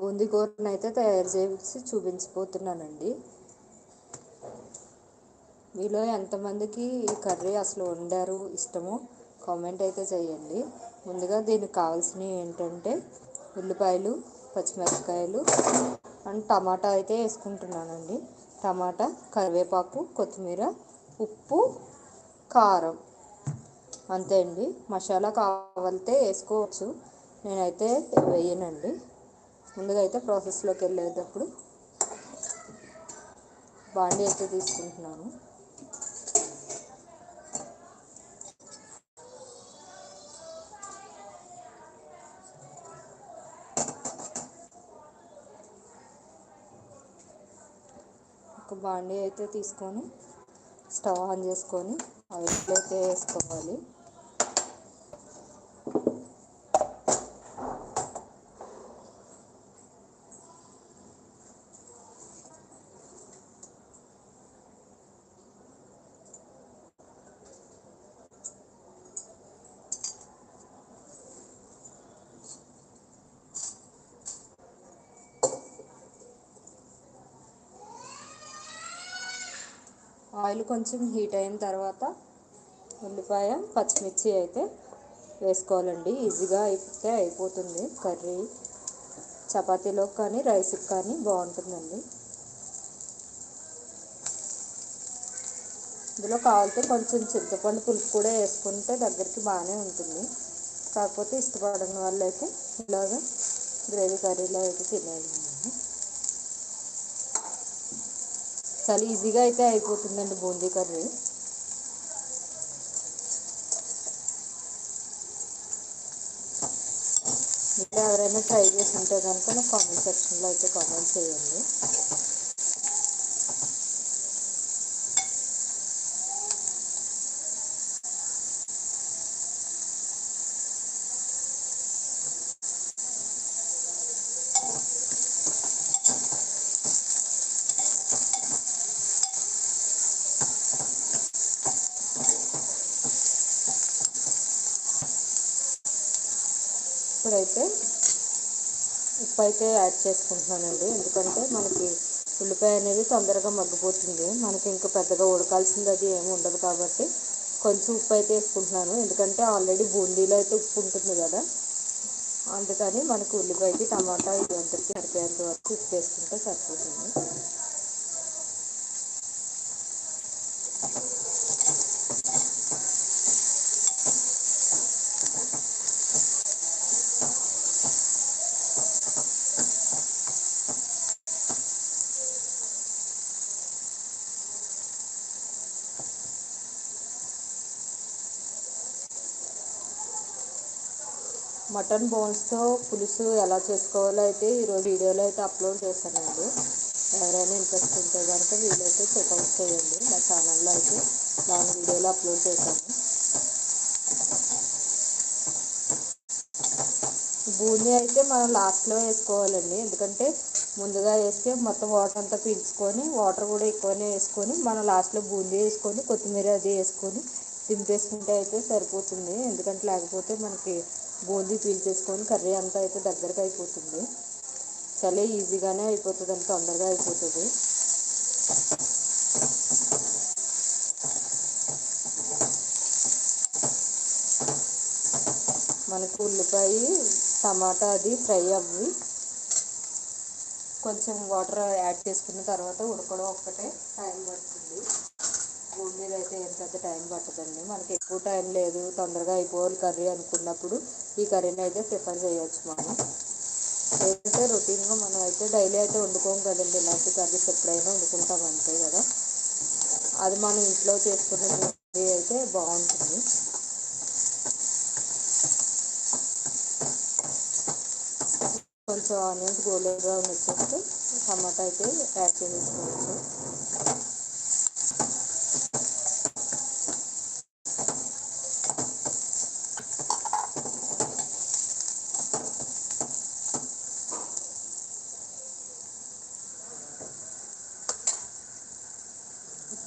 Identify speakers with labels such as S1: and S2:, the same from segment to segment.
S1: బూందీ కూరను అయితే తయారు చేసి చూపించిపోతున్నానండి. మీలో ఎంతమందికి ఈ కర్రీ అసలు వండారు ఇష్టమో కామెంట్ అయితే చేయండి. ముందుగా దీనికి కావాల్సినవి ఏంటంటే ఉల్లిపాయలు పచ్చిమిరపకాయలు అండ్ టమాటా అయితే వేసుకుంటున్నానండి. టమాటా కరివేపాకు కొత్తిమీర ఉప్పు కారం. అంతే అండి. మసాలా కావాలితే వేసుకోవచ్చు. నేనైతే వేయనండి. ముందుగా అయితే ప్రాసెస్లోకి వెళ్ళేటప్పుడు బాండీ అయితే తీసుకుంటున్నాను. ఒక బాండీ అయితే తీసుకొని స్టవ్ ఆన్ చేసుకొని ఆయిల్ అయితే వేసుకోవాలి. ఆయిల్ కొంచెం హీట్ అయిన తర్వాత ఉల్లిపాయ పచ్చిమిర్చి అయితే వేసుకోవాలండి. ఈజీగా అయితే అయిపోతుంది కర్రీ. చపాతీలో కానీ రైస్కి కానీ బాగుంటుందండి. ఇందులో కావాలితే కొంచెం చింతపండు పులుపు కూడా వేసుకుంటే దగ్గరికి బాగానే ఉంటుంది. కాకపోతే ఇష్టపడని వాళ్ళు అయితే ఇలాగా గ్రేవీ కర్రీలో అయితే తినేయండి. చాలా ఈజీగా అయితే అయిపోతుందండి బూందీ కర్రీ. ఇంకా ఎవరైనా ట్రై చేసి ఉంటే కనుక నాకు కామెంట్ సెక్షన్లో అయితే కామెంట్ చేయండి. ఇప్పుడైతే ఉప్పు అయితే యాడ్ చేసుకుంటున్నానండి. ఎందుకంటే మనకి ఉల్లిపాయ అనేది తొందరగా మగ్గిపోతుంది. మనకి ఇంకా పెద్దగా ఉడకాల్సింది అది ఏమి ఉండదు కాబట్టి కొంచెం ఉప్పు అయితే వేసుకుంటున్నాను. ఎందుకంటే ఆల్రెడీ బూందీలో అయితే ఉప్పు ఉంటుంది కదా. అందుకని మనకు ఉల్లిపాయకి టమాటా ఇది అంతటికి సరిపోయేంత వరకు ఉప్పు వేసుకుంటే సరిపోతుంది. మటన్ బోన్స్తో పులుసు ఎలా చేసుకోవాలో అయితే ఈరోజు వీడియోలో అయితే అప్లోడ్ చేశానండి ఎవరైనా ఇంట్రెస్ట్ ఉంటే కనుక వీలైతే చెక్అవుట్ చేయండి. నా ఛానల్లో అయితే లాంగ్ వీడియోలో అప్లోడ్ చేశాను. బూందీ అయితే మనం లాస్ట్లో వేసుకోవాలండి. ఎందుకంటే ముందుగా వేస్తే మొత్తం వాటర్ అంతా పీల్చుకొని వాటర్ కూడా ఎక్కువనే వేసుకొని మనం లాస్ట్లో బూందీ వేసుకొని కొత్తిమీర అది వేసుకొని దింపేసుకుంటే అయితే సరిపోతుంది. ఎందుకంటే లేకపోతే మనకి బూందీ పీల్చేసుకొని కర్రీ అంతా అయితే దగ్గరకు అయిపోతుంది. చాలా ఈజీగానే అయిపోతుంది అంత తొందరగా అయిపోతుంది. మనకు ఉల్లిపాయ టమాటా అది ఫ్రై అవ్వి కొంచెం వాటర్ యాడ్ చేసుకున్న తర్వాత ఉడకడం ఒక్కటే టైం పడుతుంది. బూందీలో అయితే ఏం పెద్ద టైం పట్టదండి. మనకి ఎక్కువ టైం లేదు. తొందరగా అయిపోవాలి కర్రీ అనుకున్నప్పుడు ఈ కర్రీని అయితే ప్రిఫర్ చేయొచ్చు మనం. ఏంటంటే రొటీన్గా మనం అయితే డైలీ అయితే వండుకోం కదండి. ఇలాంటి కర్రీస్ ఎప్పుడైనా వండుకుంటాం అంతే కదా. అది మనం ఇంట్లో చేసుకున్న కర్రీ అయితే బాగుంటుంది. కొంచెం ఆనియన్స్ గోల్డెన్ బ్రౌన్ వచ్చేస్తే టమాటా అయితే యాడ్ చేసుకోవచ్చు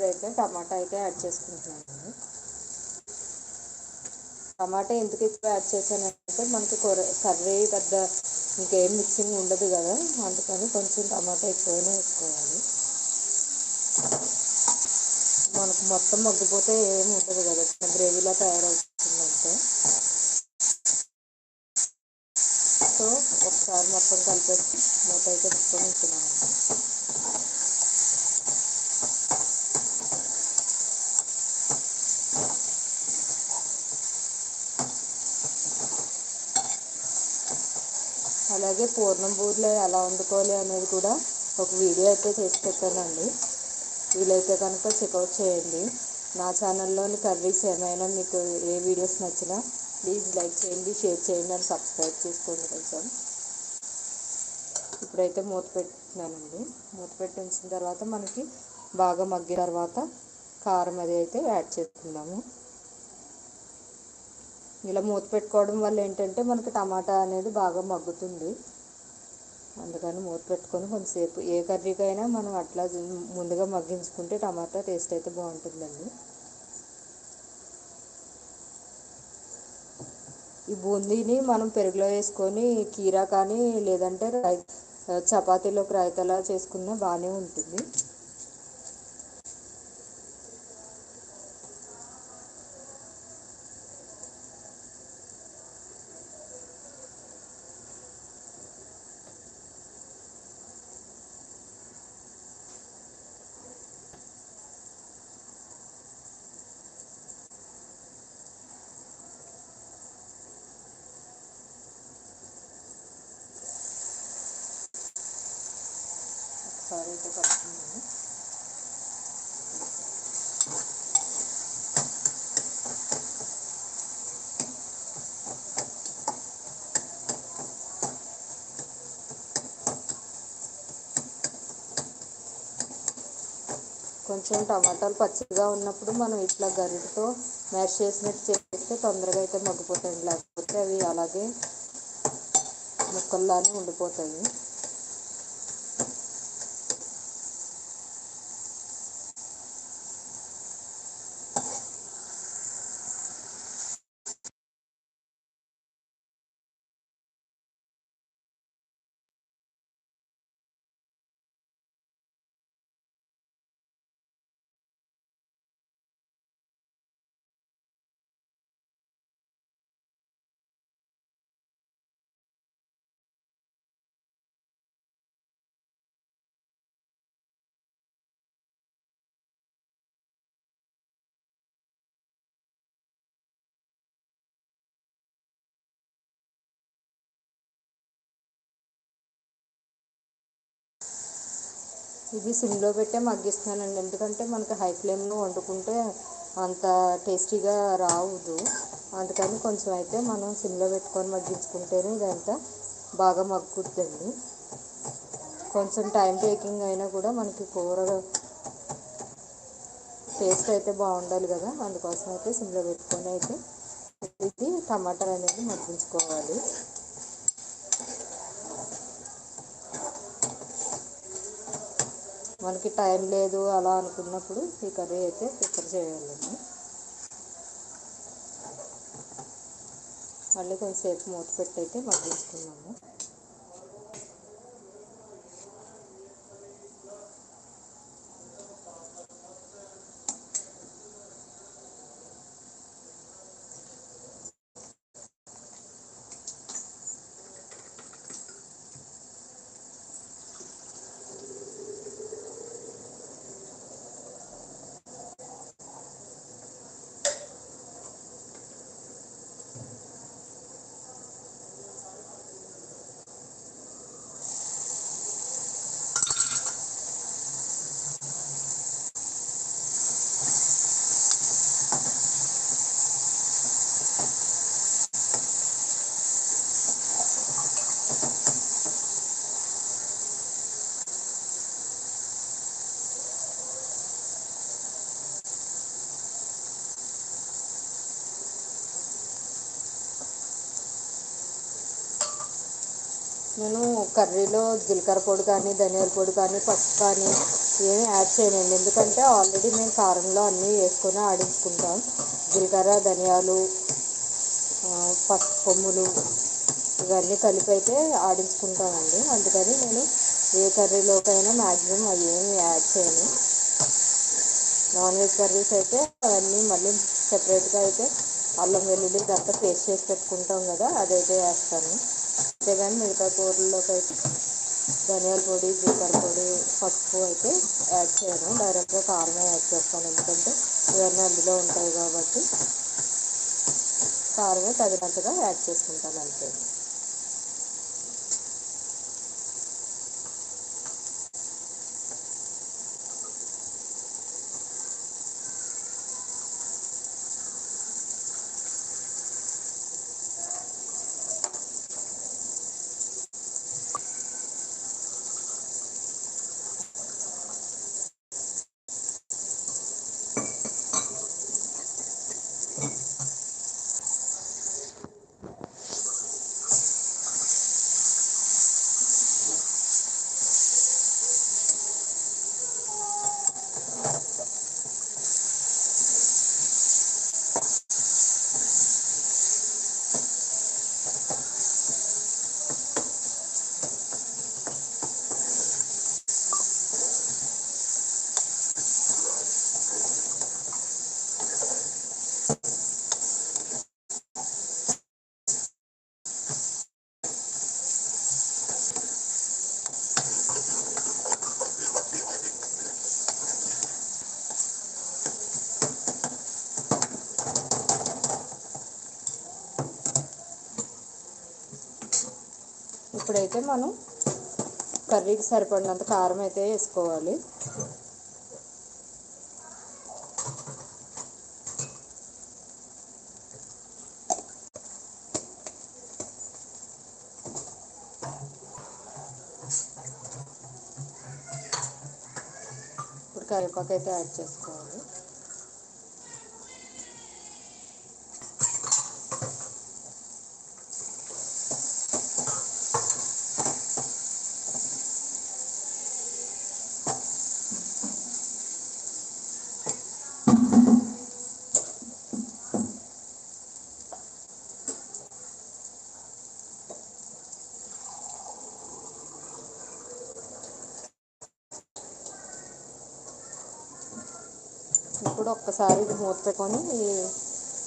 S1: ఇప్పుడైతే టమాటా అయితే యాడ్ చేసుకుంటున్నాను టమాటా ఎందుకు ఎక్కువ యాడ్ చేశానంటే మనకి కూర కర్రీ పెద్ద ఇంకేం మిక్సింగ్ ఉండదు కదా అందుకని కొంచెం టమాటా ఎక్కువనే వేసుకోవాలి. మనకు మొత్తం మగ్గిపోతే ఏమి ఉండదు కదా గ్రేవీలా తయారవుతుందంటే. సో ఒకసారి మొత్తం కలిపేసి మూత అయితే పెట్టుకొని ఉంటున్నామండి అలాగే పూర్ణం బూరెలు ఎలా వండుకోవాలి అనేది కూడా ఒక వీడియో అయితే చేసి పెట్టానండి. వీలైతే కనుక చెక్అవుట్ చేయండి. నా ఛానల్లోని కర్రీస్ ఏమైనా మీకు ఏ వీడియోస్ నచ్చినా ప్లీజ్ లైక్ చేయండి షేర్ చేయండి అని సబ్స్క్రైబ్ చేసుకోండి కొంచెం. ఇప్పుడైతే మూత పెట్టినానండి. మూత పెట్టి ఉంచిన తర్వాత మనకి బాగా మగ్గిన తర్వాత కారం అది అయితే యాడ్ చేసుకుందాము. ఇలా మూత పెట్టుకోవడం వల్ల ఏంటంటే మనకి టమాటా అనేది బాగా మగ్గుతుంది. అందుకని మూత పెట్టుకొని కొంతసేపు ఏ కర్రీకైనా మనం అట్లా ముందుగా మగ్గించుకుంటే టమాటా టేస్ట్ అయితే బాగుంటుందండి. ఈ బూందీని మనం పెరుగులో వేసుకొని కీరా కానీ లేదంటే రై చపాతీలోకి రాయితలా చేసుకున్నా బాగానే ఉంటుంది. ఒకసారి అయితే కలుపుతున్నాను కొంచెం టమాటాలు పచ్చిగా ఉన్నప్పుడు మనం ఇట్లా గరిటతో మ్యాష్ చేసినట్టు చేస్తే తొందరగా అయితే మగ్గిపోతాయి. లేకపోతే అవి అలాగే ముక్కల్లానే ఉండిపోతాయి. ఇది సిమ్లో పెట్టే మగ్గిస్తున్నానండి. ఎందుకంటే మనకి హై ఫ్లేమ్లో వండుకుంటే అంత టేస్టీగా రావదు అందుకని కొంచెం అయితే మనం సిమ్లో పెట్టుకొని మగ్గించుకుంటేనే ఇదంతా బాగా మగ్గుద్దండి. కొంచెం టైం టేకింగ్ అయినా కూడా మనకి కూర టేస్ట్ అయితే బాగుండాలి కదా. అందుకోసం అయితే సిమ్లో పెట్టుకొని అయితే ఇది టమాటాలు అనేది మగ్గించుకోవాలి. మనకి టైం లేదు అలా అనుకున్నప్పుడు ఈ కర్రీ అయితే ప్రిపేర్ చేయాలండి. మళ్ళీ కొంచెంసేపు మూత పెట్టి అయితే మగ్గించుకున్నాము నేను కర్రీలో జీలకర్ర పొడి కానీ ధనియాల పొడి కానీ పసుపు కానీ ఏమి యాడ్ చేయనండి. ఎందుకంటే ఆల్రెడీ మేము కారంలో అన్నీ వేసుకొని ఆడించుకుంటాం. జీలకర్ర ధనియాలు పసుపు కొమ్ములు ఇవన్నీ కలిపి అయితే ఆడించుకుంటామండి. అందుకని నేను ఏ కర్రీలోకైనా మ్యాక్సిమం అవి ఏమి యాడ్ చేయను. నాన్ వెజ్ కర్రీస్ అయితే అవన్నీ మళ్ళీ సెపరేట్గా అయితే అల్లం వెల్లుల్లి ఇదంతా పేస్ట్ చేసి పెట్టుకుంటాం కదా అదైతే వేస్తాను. అంతేగాని మిగతా కూరల్లోకి అయితే ధనియాల పొడి జీలకర్ర పొడి పసుపు అయితే యాడ్ చేయను. డైరెక్ట్గా కారమే యాడ్ చేస్తాను. ఎందుకంటే ఇవన్నీ అందులో ఉంటాయి కాబట్టి కారమే తగినంతగా యాడ్ చేసుకుంటాను అంతే. అయితే మనం కర్రీకి సరిపడినంత కారం అయితే వేసుకోవాలి. ఇప్పుడు కరివేపాకు అయితే యాడ్ చేసుకోవాలి. కూడా ఒక్కసారి మూత పెట్టుకొని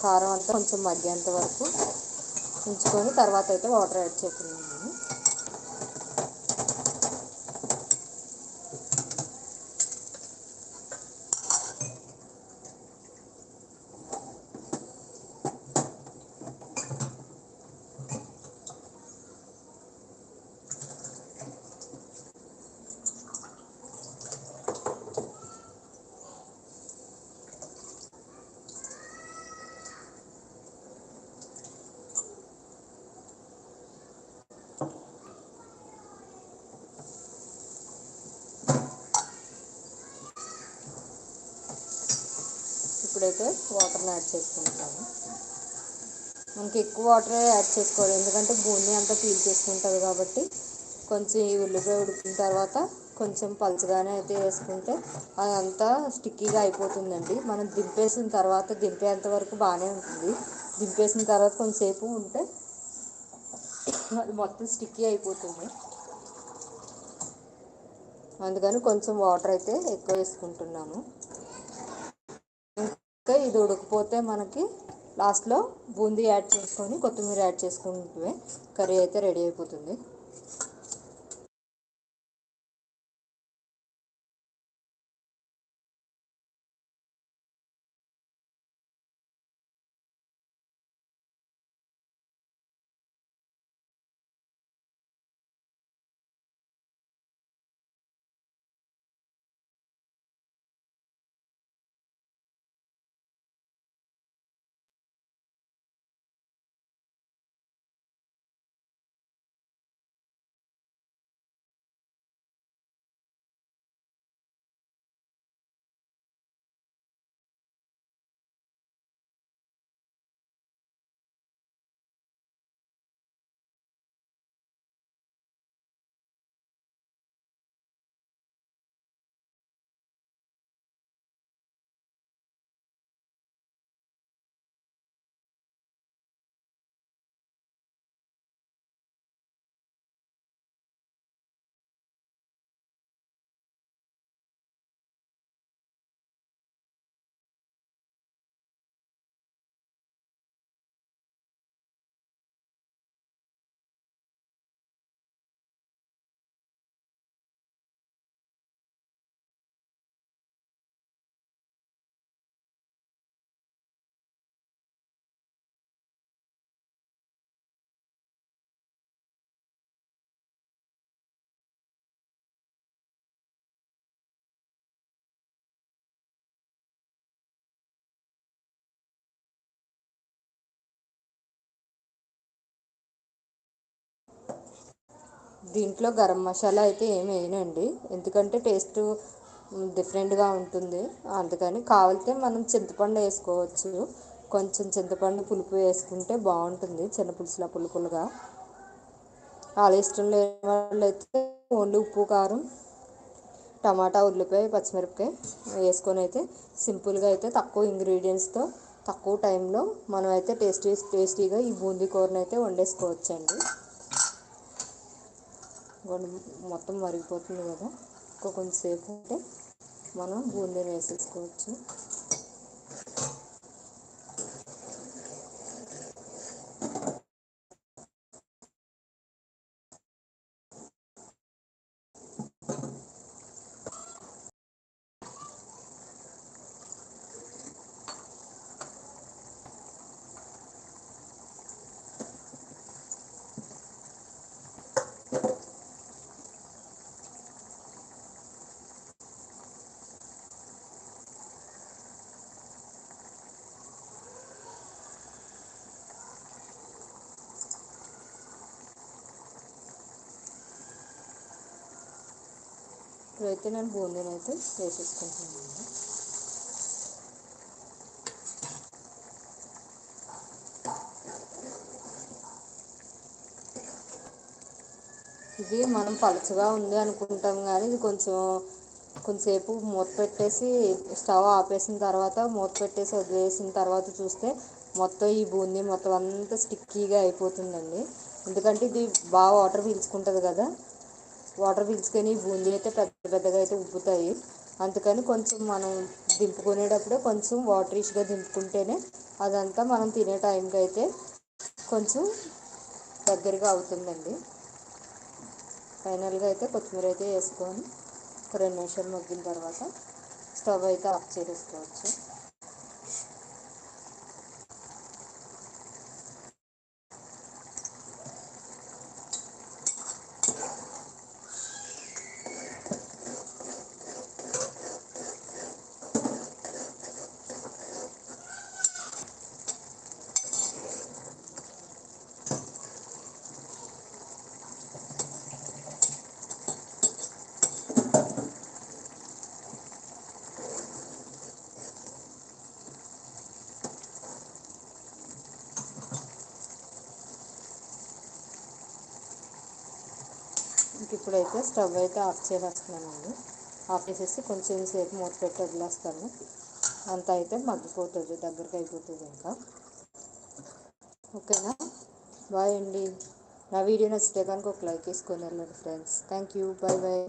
S1: కారం అంతా కొంచెం మగ్గేంత వరకు ఉంచుకొని తర్వాత అయితే వాటర్ యాడ్ చేసుకున్నాము ఇప్పుడైతే వాటర్ని యాడ్ చేసుకుంటున్నాను మనకి ఎక్కువ వాటరే యాడ్ చేసుకోవాలి. ఎందుకంటే బూందీ అంతా పీల్ చేసుకుంటుంది కాబట్టి కొంచెం ఈ ఉల్లిపాయ ఉడికిన తర్వాత కొంచెం పలచగానే అయితే వేసుకుంటే అదంతా స్టిక్కీగా అయిపోతుందండి. మనం దింపేసిన తర్వాత దింపేంత వరకు బాగానే ఉంటుంది. దింపేసిన తర్వాత కొంచెంసేపు ఉంటే అది మొత్తం స్టిక్కీ అయిపోతుంది. అందుకని కొంచెం వాటర్ అయితే ఎక్కువ వేసుకుంటున్నాను ఇంకా ఇది ఉడకపోతే మనకి లాస్ట్లో బూందీ యాడ్ చేసుకొని కొత్తిమీర యాడ్ చేసుకుంటే కర్రీ అయితే రెడీ అయిపోతుంది. దీంట్లో గరం మసాలా అయితే ఏమి వేయనండి. ఎందుకంటే టేస్ట్ డిఫరెంట్గా ఉంటుంది. అందుకని కావాలితే మనం చింతపండు వేసుకోవచ్చు. కొంచెం చింతపండు పులుపు వేసుకుంటే బాగుంటుంది చిన్న పులుసుల పులుపులుగా. వాళ్ళ ఇష్టం లేని వాళ్ళు అయితే ఓన్లీ ఉప్పు కారం టమాటా ఉల్లిపాయ పచ్చిమిరపకాయ వేసుకొని అయితే సింపుల్గా అయితే తక్కువ ఇంగ్రీడియంట్స్తో తక్కువ టైంలో మనం అయితే టేస్టీ టేస్టీగా ఈ బూందీ కూరని అయితే వండేసుకోవచ్చండి. మొత్తం మరిగిపోతుంది కదా. ఇంకో కొంచెంసేపు ఉంటే మనం బూందీని వేసేసుకోవచ్చు. ఇప్పుడైతే నేను బూందీని అయితే వేసేసుకుంటున్నాను. ఇది మనం పలుచగా ఉంది అనుకుంటాం కానీ ఇది కొంచెం కొంచెంసేపు మూత పెట్టేసి స్టవ్ ఆపేసిన తర్వాత మూత పెట్టేసి వదిలేసిన తర్వాత చూస్తే మొత్తం ఈ బూందీ మొత్తం అంతా స్టిక్కీగా అయిపోతుందండి. ఎందుకంటే ఇది బాగా వాటర్ పీల్చుకుంటుంది కదా. వాటర్ పీల్చుకొని బూందీ అయితే పెద్ద పెద్దగా అయితే ఉబ్బుతాయి. అందుకని కొంచెం మనం దింపుకునేటప్పుడే కొంచెం వాటరీష్గా దింపుకుంటేనే అదంతా మనం తినే టైంకి అయితే కొంచెం దగ్గరగా అవుతుందండి. ఫైనల్గా అయితే కొత్తిమీర అయితే వేసుకొని ఒక రెండు నిమిషాలు మగ్గిన తర్వాత స్టవ్ అయితే ఆఫ్ చేసేసుకోవచ్చు ఇంక ఇప్పుడైతే స్టవ్ అయితే ఆఫ్ చేసేస్తున్నానండి. ఆఫ్ చేసేసి కొంచెం సేపు మూత పెట్టి వదిలేస్తాను. అంత అయితే మగ్గిపోతుంది దగ్గరికి అయిపోతుంది ఇంకా. ఓకేనా? బాయ్ అండి. నా వీడియో నచ్చితే కనుక ఒక లైక్ వేసుకొని వెళ్ళండి friends. Thank you. Bye bye